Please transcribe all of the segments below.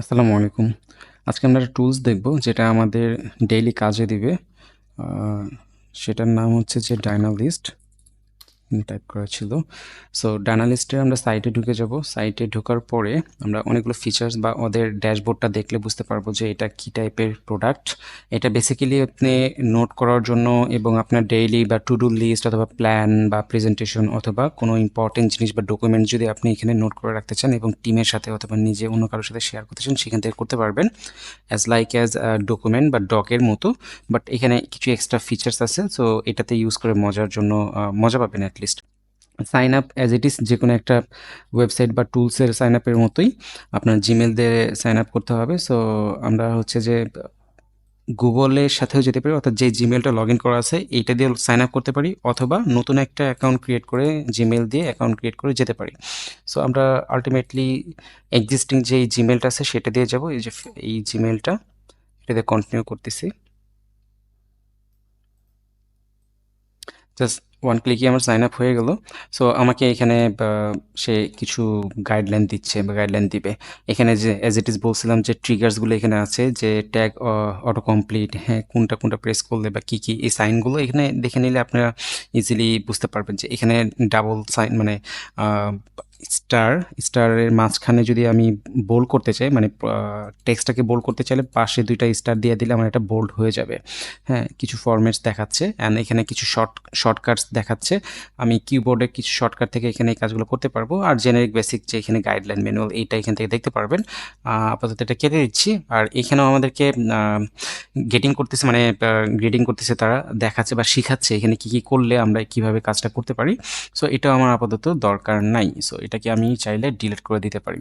আসসালামু আলাইকুম। আজকে আমরা একটা টুলস দেখব যেটা আমাদের ডেইলি কাজে দিবে। সেটার নাম হচ্ছে যে ডায়নালিস্ট। টাইপ করা ছিল। সো ডায়নালিস্টে আমরা সাইটে ঢুকে যাব। সাইটে ঢোকার পরে আমরা অনেকগুলো ফিচার্স বা ওদের ড্যাশবোর্ডটা দেখলে বুঝতে পারব যে এটা কি টাইপের প্রোডাক্ট। এটা বেসিক্যালি আপনি নোট করার জন্য এবং আপনার ডেইলি বা টু ডু লিস্ট অথবা প্ল্যান বা প্রেজেন্টেশন অথবা কোনো ইম্পর্টেন্ট জিনিস বা ডকুমেন্ট যদি আপনি এখানে নোট করে রাখতে চান এবং টিমের সাথে অথবা নিজে অন্য কারোর সাথে শেয়ার করতে চান, সেখান থেকে করতে পারবেন। অ্যাজ লাইক অ্যাজ ডকুমেন্ট বা ডকের মতো। বাট এখানে কিছু এক্সট্রা ফিচার্স আছে। সো এটাতে ইউজ করে মজার জন্য মজা পাবেন at least. Sign up as it is যেকোনো একটা ওয়েবসাইট বা টুলসের সাইন আপের মতোই আপনার জিমেল দিয়ে সাইন আপ করতে হবে। সো আমরা হচ্ছে যে গুগলের সাথেও যেতে পারি, অর্থাৎ যে জিমেলটা লগ ইন করা আছে, এইটা দিয়ে সাইন আপ করতে পারি, অথবা নতুন একটা অ্যাকাউন্ট ক্রিয়েট করে জিমেল দিয়ে অ্যাকাউন্ট ক্রিয়েট করে যেতে পারি। সো আমরা আলটিমেটলি এক্সিস্টিং যেই জিমেলটা আছে, সেটা দিয়ে যাব। এই যে এই জিমেলটা এটা দিয়ে কন্টিনিউ করতেছি। জাস্ট ওয়ান ক্লিকে আমার সাইন আপ হয়ে গেল। সো আমাকে এখানে সে কিছু গাইডলাইন দিচ্ছে বা গাইডলাইন দিবে। এখানে যে অ্যাজ ইট ইজ বলছিলাম যে ট্রিগার্সগুলো এখানে আছে যে ট্যাগ অটো কমপ্লিট হ্যাঁ, কোনটা, কোনটা প্রেস করলে বা কী, কী এই সাইনগুলো এখানে দেখে নিলে আপনারা ইজিলি বুঝতে পারবেন যে এখানে ডাবল সাইন মানে স্টার, স্টারের মাঝখানে যদি আমি বোল করতে চাই মানে টেক্সটটাকে বোল্ড করতে চাইলে পাশে দুইটা স্টার দিয়ে দিলে আমার এটা বোল্ড হয়ে যাবে। হ্যাঁ, কিছু ফরম্যাটস দেখাচ্ছে অ্যান্ড এখানে কিছু শর্ট শর্টকাটস দেখাচ্ছে। আমি কিবোর্ডে কিছু শর্টকাট থেকে এখানে এই কাজগুলো করতে পারব। আর জেনেরিক বেসিক যে এখানে গাইডলাইন ম্যানুয়াল এইটা এখান থেকে দেখতে পারবেন। আপাতত এটা কেটে দিচ্ছি। আর এখানেও আমাদেরকে গেটিং করতেছে মানে গ্রেডিং করতেছে তারা দেখাচ্ছে বা শিখাচ্ছে এখানে কী, কী করলে আমরা কীভাবে কাজটা করতে পারি। সো এটাও আমার আপাতত দরকার নাই। সো এটাকে আমি চাইলে ডিলিট করে দিতে পারি।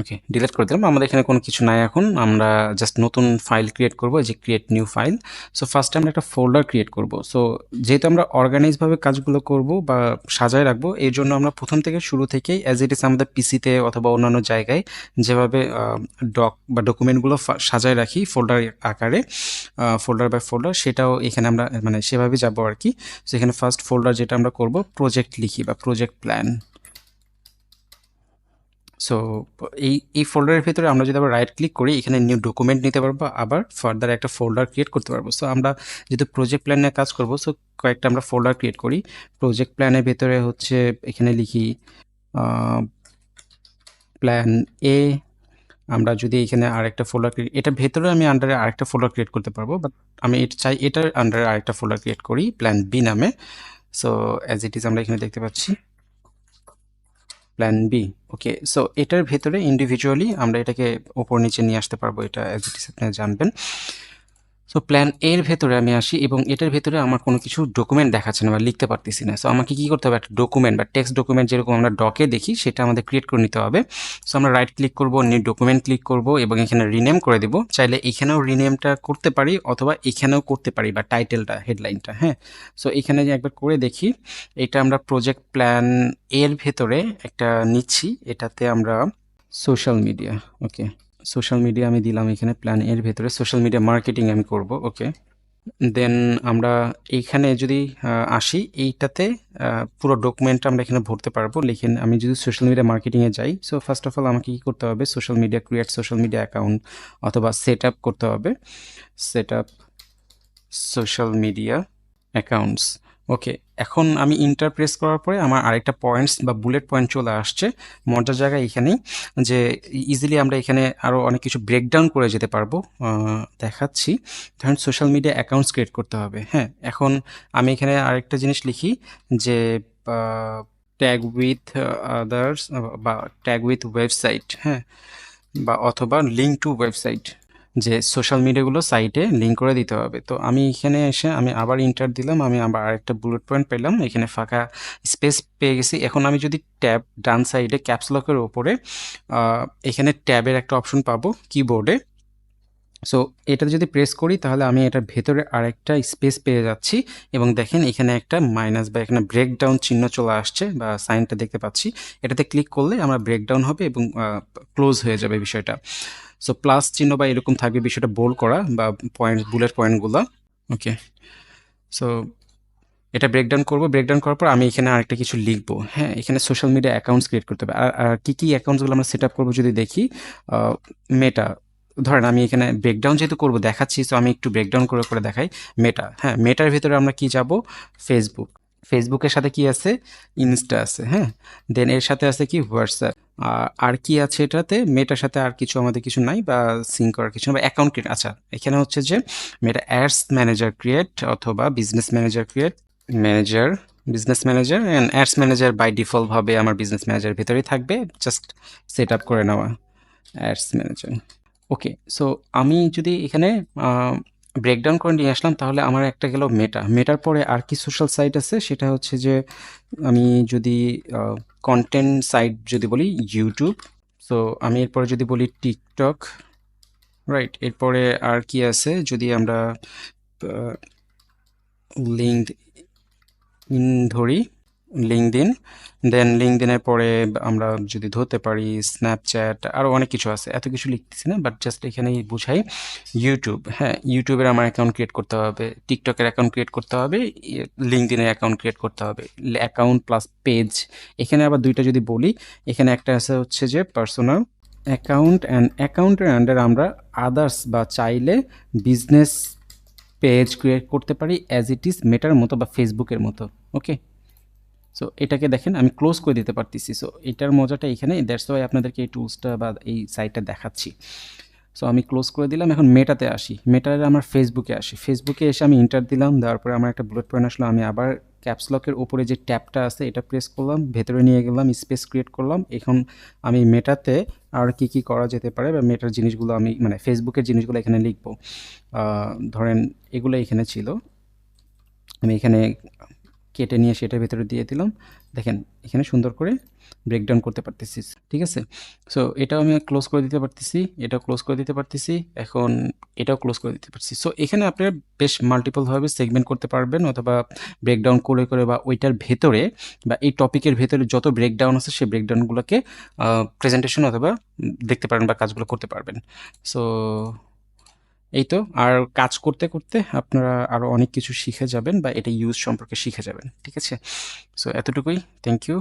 ওকে, ডিলিট করে দিলাম। আমাদের এখানে কোনো কিছু নাই এখন। আমরা জাস্ট নতুন ফাইল ক্রিয়েট করব। যে ক্রিয়েট নিউ ফাইল। সো ফার্স্টে আমরা একটা ফোল্ডার ক্রিয়েট করব। সো যেহেতু আমরা অর্গানাইজভাবে কাজগুলো করব বা সাজায় রাখব জন্য আমরা প্রথম থেকে শুরু থেকেই অ্যাজ ইট ইজ আমাদের পিসিতে অথবা অন্যান্য জায়গায় যেভাবে ডক বা ডকুমেন্টগুলো সাজায় রাখি ফোল্ডার আকারে ফোল্ডার বাই ফোল্ডার সেটাও এখানে আমরা মানে সেভাবে যাব আরকি। সো এখানে ফার্স্ট ফোল্ডার যেটা আমরা করব প্রজেক্ট লিখি বা প্রজেক্ট প্ল্যান। সো এই, এই ফোল্ডারের ভেতরে আমরা যদি আবার রাইট ক্লিক করি এখানে নিউ ডকুমেন্ট নিতে পারব আবার ফার্দার একটা ফোল্ডার ক্রিয়েট করতে পারব। সো আমরা যেহেতু প্রজেক্ট প্ল্যান নিয়ে কাজ করব সো কয়েকটা আমরা ফোল্ডার ক্রিয়েট করি। প্রজেক্ট প্ল্যানের ভেতরে হচ্ছে এখানে লিখি প্ল্যান এ আমরা যদি এখানে আরেকটা ফোল্ডার ক্রিয়েট এটার ভেতরে আমি আন্ডারে আরেকটা ফোল্ডার ক্রিয়েট করতে পারব। বাট আমি এটা চাই এটার আন্ডারে আরেকটা ফোল্ডার ক্রিয়েট করি প্ল্যান বি নামে। সো অ্যাজ ইট ইজ আমরা এখানে দেখতে পাচ্ছি। Plan B. ওকে, সো এটার ভেতরে ইন্ডিভিজুয়ালি আমরা এটাকে ওপর নিচে নিয়ে আসতে পারব এটা এক্সিটিস আপনি জানবেন। সো প্ল্যান এর ভেতরে আমি আসি এবং এটার ভেতরে আমার কোনো কিছু ডকুমেন্ট দেখাচ্ছে না বা লিখতে পারতেছি না। সো আমাকে কী করতে হবে একটা ডকুমেন্ট বা টেক্সট ডকুমেন্ট যেরকম আমরা ডকে দেখি সেটা আমাদের ক্রিয়েট করে নিতে হবে। সো আমরা রাইট ক্লিক করব, নিউ ডকুমেন্ট ক্লিক করব এবং এখানে রিনেম করে দিব। চাইলে এখানেও রিনেমটা করতে পারি অথবা এখানেও করতে পারি বা টাইটেলটা হেডলাইনটা হ্যাঁ। সো এখানে যে একবার করে দেখি এটা আমরা প্রজেক্ট প্ল্যান এর ভেতরে একটা নিচ্ছি এটাতে আমরা social media okay. Social media আমি দিলাম এখানে প্ল্যান এর ভেতরে সোশ্যাল মিডিয়া মার্কেটিং আমি করব ওকে। দেন আমরা এইখানে যদি আসি, এইটাতে পুরো ডকুমেন্টটা আমরা এখানে ভরতে পারব। লিখেন, আমি যদি সোশ্যাল মিডিয়া মার্কেটিংয়ে যাই সো ফার্স্ট অফ অল আমাকে কী করতে হবে social media create social media account অথবা সেটআপ করতে হবে। Setup social media accounts. Okay, এখন আমি ইন্টার প্রেস করার পরে আমার আরেকটা পয়েন্টস বা বুলেট পয়েন্ট চলে আসছে। মজার জায়গা এখানেই যে ইজিলি আমরা এখানে আরও অনেক কিছু ব্রেকডাউন করে যেতে পারব। দেখাচ্ছি। ধরেন সোশ্যাল মিডিয়া অ্যাকাউন্টস ক্রিয়েট করতে হবে। হ্যাঁ, এখন আমি এখানে আরেকটা জিনিস লিখি যে ট্যাগ উইথ আদার্স বা ট্যাগ উইথ ওয়েবসাইট হ্যাঁ? বা অথবা লিঙ্ক টু ওয়েবসাইট যে সোশ্যাল মিডিয়াগুলো সাইটে লিঙ্ক করে দিতে হবে। তো আমি এখানে এসে আমি আবার ইন্টার দিলাম। আমি আবার আরেকটা বুলেট পয়েন্ট পেলাম। এখানে ফাঁকা স্পেস পেয়ে গেছি। এখন আমি যদি ট্যাব ডান সাইডে ক্যাপসলকের ওপরে এখানে ট্যাবের একটা অপশন পাবো কিবোর্ডে। সো এটা যদি প্রেস করি, তাহলে আমি এটার ভেতরে আরেকটা স্পেস পেয়ে যাচ্ছি এবং দেখেন, এখানে একটা মাইনাস বা এখানে ব্রেকডাউন চিহ্ন চলে আসছে বা সাইনটা দেখতে পাচ্ছি। এটাতে ক্লিক করলে আমার ব্রেকডাউন হবে এবং ক্লোজ হয়ে যাবে বিষয়টা। সো প্লাস চিহ্ন বা এরকম থাকবে বিষয়টা বোল করা বা পয়েন্ট বুলেট পয়েন্টগুলো ওকে। সো এটা ব্রেকডাউন করব ব্রেকডাউন করার পর আমি এখানে আরেকটা কিছু লিখব হ্যাঁ এখানে সোশ্যাল মিডিয়া অ্যাকাউন্টস ক্রিয়েট করতে হবে আর আর কী কী অ্যাকাউন্টসগুলো আমরা সেট আপ করব যদি দেখি মেটা ধরেন আমি এখানে ব্রেকডাউন যেহেতু করব, দেখাচ্ছি তো আমি একটু ব্রেকডাউন করে করে দেখাই মেটা হ্যাঁ মেটার ভিতরে আমরা কি যাব? ফেসবুক ফেসবুকের সাথে কি আছে? ইনস্টা আছে হ্যাঁ। দেন এর সাথে আছে কি? হোয়াটসঅ্যাপ আর কি আছে এটাতে? মেটার সাথে আর কিছু আমাদের কিছু নাই বা সিঙ্ক করার কিছু না বা অ্যাকাউন্ট ক্রিয়েট আচ্ছা এখানে হচ্ছে যে মেটা অ্যাডস ম্যানেজার ক্রিয়েট অথবা business manager create manager business manager and ads manager by ডিফল্টভাবে আমার বিজনেস ম্যানেজার ভিতরেই থাকবে। জাস্ট সেট আপ করে নেওয়া। অ্যাডস ম্যানেজার ওকে সো আমি যদি এখানে ব্রেকডাউন করে নিয়ে আসলাম, তাহলে আমার একটা গেল মেটা মেটার পরে আর কি সোশ্যাল সাইট আছে? সেটা হচ্ছে যে, আমি যদি কন্টেন্ট সাইট যদি বলি ইউটিউব সো আমি এরপরে যদি বলি টিকটক রাইট এরপরে আর কি আছে? যদি আমরা লিঙ্ক ইন ধরি লিঙ্কডিন দেন লিঙ্কডিনের পরে আমরা যদি ধরতে পারি স্ন্যাপচ্যাট আরও অনেক কিছু আছে। এত কিছু লিখতেছি না বাট জাস্ট এখানেই বুঝাই। ইউটিউব হ্যাঁ ইউটিউবের আমার অ্যাকাউন্ট ক্রিয়েট করতে হবে টিকটকের অ্যাকাউন্ট ক্রিয়েট করতে হবে লিঙ্কডিনের অ্যাকাউন্ট ক্রিয়েট করতে হবে অ্যাকাউন্ট প্লাস পেজ এখানে আবার দুইটা যদি বলি, এখানে একটা আছে হচ্ছে যে পার্সোনাল অ্যাকাউন্ট অ্যান্ড অ্যাকাউন্টের আন্ডার আমরা আদার্স বা চাইলে বিজনেস পেজ ক্রিয়েট করতে পারি অ্যাজ ইট ইজ মেটার মতো বা ফেসবুকের মতো ওকে সো এটাকে দেখেন, আমি ক্লোজ করে দিতে পারতেছি। সো এটার মজাটা এখানে দ্যাটস ওয়াই আপনাদেরকে এই টুলসটা বা এই সাইটটা দেখাচ্ছি। সো আমি ক্লোজ করে দিলাম, এখন মেটাতে আসি। মেটারে আমার ফেসবুকে আসি। ফেসবুকে এসে আমি ইন্টার দিলাম, দেওয়ার পরে আমার একটা বুলেট পয়েন্ট আসলো, আমি আবার ক্যাপসলকের ওপরে যে ট্যাপটা আছে, এটা প্রেস করলাম, ভেতরে নিয়ে গেলাম স্পেস ক্রিয়েট করলাম। এখন আমি মেটাতে আর কি কি করা যেতে পারে বা মেটার জিনিসগুলো আমি মানে ফেসবুকের জিনিসগুলো এখানে লিখব। ধরেন, এগুলো এখানে ছিল। আমি এখানে কেটে নিয়ে সেটার ভেতরে দিয়ে দিলাম। দেখেন, এখানে সুন্দর করে ব্রেকডাউন করতে পারতেছি। ঠিক আছে? সো এটাও আমি ক্লোজ করে দিতে পারতেছি, এটাও ক্লোজ করে দিতে পারতেছি, এখন এটাও ক্লোজ করে দিতে পারছি সো এখানে আপনারা বেশ মাল্টিপলভাবে সেগমেন্ট করতে পারবেন অথবা ব্রেকডাউন করে করে বা ওইটার ভেতরে বা এই টপিকের ভেতরে যত ব্রেকডাউন আছে সেই ব্রেকডাউনগুলোকে প্রেজেন্টেশন অথবা দেখতে পারেন বা কাজগুলো করতে পারবেন। সো এই তো, আর কাজ করতে করতে আপনারা আরও অনেক কিছু শিখে যাবেন বা এটা ইউজ সম্পর্কে শিখে যাবেন, ঠিক আছে? সো এতটুকুই থ্যাংক ইউ